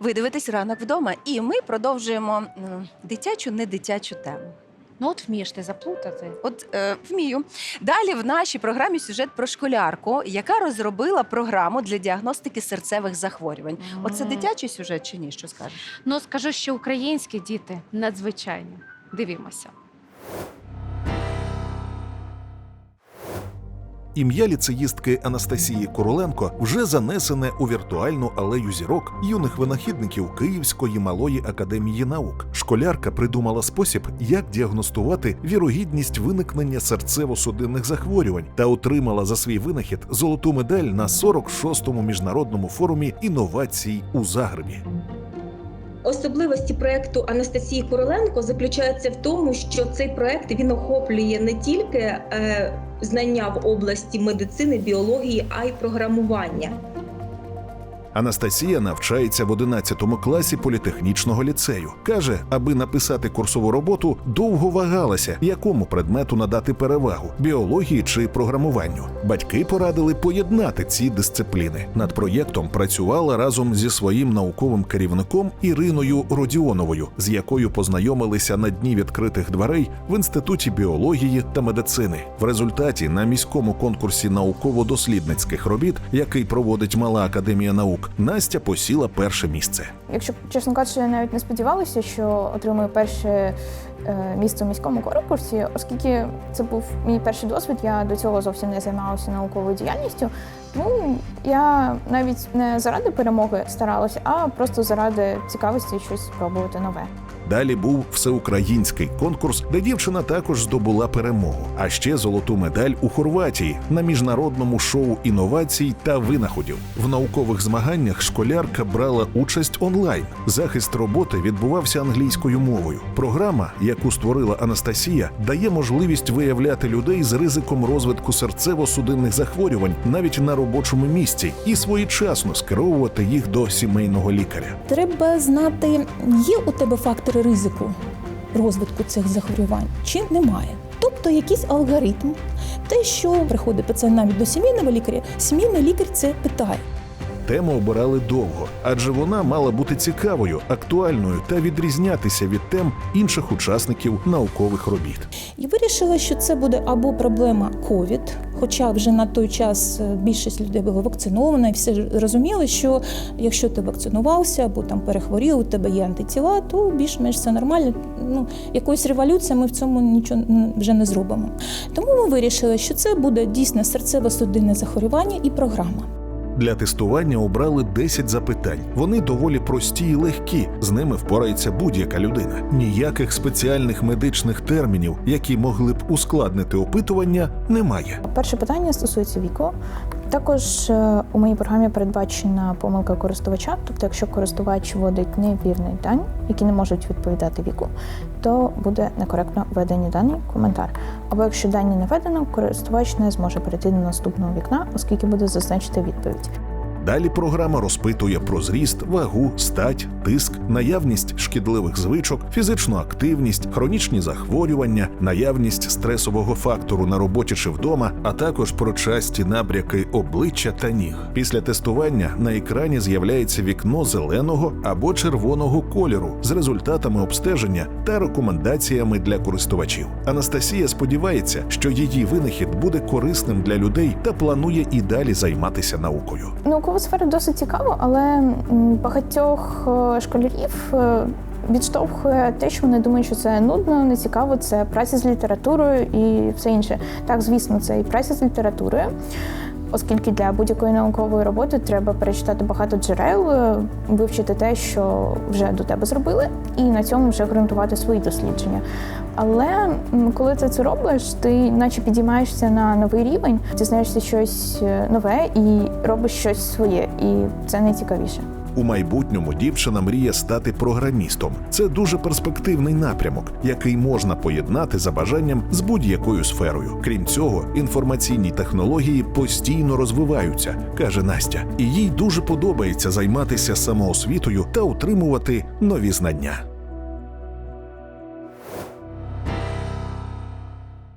Ви дивитесь ранок вдома, і ми продовжуємо м, дитячу, не дитячу тему. Ну от вмієш ти заплутати. От е, вмію. Далі в нашій програмі сюжет про школярку, яка розробила програму для діагностики серцевих захворювань. Оце М. дитячий сюжет чи ні? Що скажеш? Ну скажу, що українські діти надзвичайні. Дивімося. Ім'я ліцеїстки Анастасії Короленко вже занесене у віртуальну алею зірок юних винахідників Київської малої академії наук. Школярка придумала спосіб, як діагностувати вірогідність виникнення серцево-судинних захворювань та отримала за свій винахід золоту медаль на 46-му міжнародному форумі інновацій у Загребі. Особливості проекту Анастасії Короленко заключаються в тому, що цей проект він охоплює не тільки е, знання в області медицини, біології, а й програмування. Анастасія навчається в 11 класі політехнічного ліцею. Каже, аби написати курсову роботу, довго вагалася, якому предмету надати перевагу біології чи програмуванню. Батьки порадили поєднати ці дисципліни. Над проєктом працювала разом зі своїм науковим керівником Іриною Родіоновою, з якою познайомилися на дні відкритих дверей в інституті біології та медицини. В результаті на міському конкурсі науково-дослідницьких робіт, який проводить Мала академія наук, Настя посіла перше місце. Якщо чесно кажучи, я навіть не сподівалася, що отримую перше е, місце у міському конкурсі, оскільки це був мій перший досвід, я до цього зовсім не займалася науковою діяльністю. Тому я навіть не заради перемоги старалася, а просто заради цікавості щось спробувати нове. Далі був всеукраїнський конкурс, де дівчина також здобула перемогу, а ще золоту медаль у Хорватії на міжнародному шоу інновацій та винаходів. В наукових змаганнях школярка брала участь онлайн. Захист роботи відбувався англійською мовою. Програма, яку створила Анастасія, дає можливість виявляти людей з ризиком розвитку серцево-судинних захворювань навіть на робочому місці і своєчасно скеровувати їх до сімейного лікаря. Треба знати, є у тебе фактори ризику розвитку цих захворювань чи немає. Тобто якийсь алгоритм, те, що приходить пацієнт навіть до сімейного лікаря, сімейний лікар це питає. Тему обирали довго, адже вона мала бути цікавою, актуальною та відрізнятися від тем інших учасників наукових робіт. І вирішила, що це буде або проблема ковід, хоча вже на той час е, більшість людей було вакциновано, і всі розуміли, що якщо ти вакцинувався або там перехворів, у тебе є антитіла, то більш-менш все нормально. Ну, якоїсь революції ми в цьому нічого вже не зробимо. Тому ми вирішили, що це буде дійсно серцево-судинне захворювання і програма. Для тестування обрали 10 запитань. Вони доволі прості і легкі. З ними впорається будь-яка людина. Ніяких спеціальних медичних термінів, які могли б ускладнити опитування, немає. Перше питання стосується віку. Також е, у моїй програмі передбачена помилка користувача. Тобто, якщо користувач вводить невірний дані, які не можуть відповідати віку, то буде некоректно введені дані коментар. Або якщо дані не введено, користувач не зможе перейти до наступного вікна, оскільки буде зазначити відповідь. Далі програма розпитує про зріст, вагу, стать, тиск, наявність шкідливих звичок, фізичну активність, хронічні захворювання, наявність стресового фактору на роботі чи вдома, а також про часті набряки обличчя та ніг. Після тестування на екрані з'являється вікно зеленого або червоного кольору з результатами обстеження та рекомендаціями для користувачів. Анастасія сподівається, що її винахід буде корисним для людей та планує і далі займатися наукою. Наукова сфера досить цікава, але багатьох е, школярів е, відштовхує те, що вони думають, що це нудно, не цікаво, це праця з літературою і все інше. Так, звісно, це і праця з літературою. Оскільки для будь-якої наукової роботи треба перечитати багато джерел, е, вивчити те, що вже до тебе зробили, і на цьому вже ґрунтувати свої дослідження. Але коли ти це робиш, ти наче підіймаєшся на новий рівень, дізнаєшся щось е, нове і робиш щось своє, і це найцікавіше. У майбутньому дівчина мріє стати програмістом. Це дуже перспективний напрямок, який можна поєднати за бажанням з будь-якою сферою. Крім цього, інформаційні технології постійно розвиваються, каже Настя, і їй дуже подобається займатися самоосвітою та отримувати нові знання.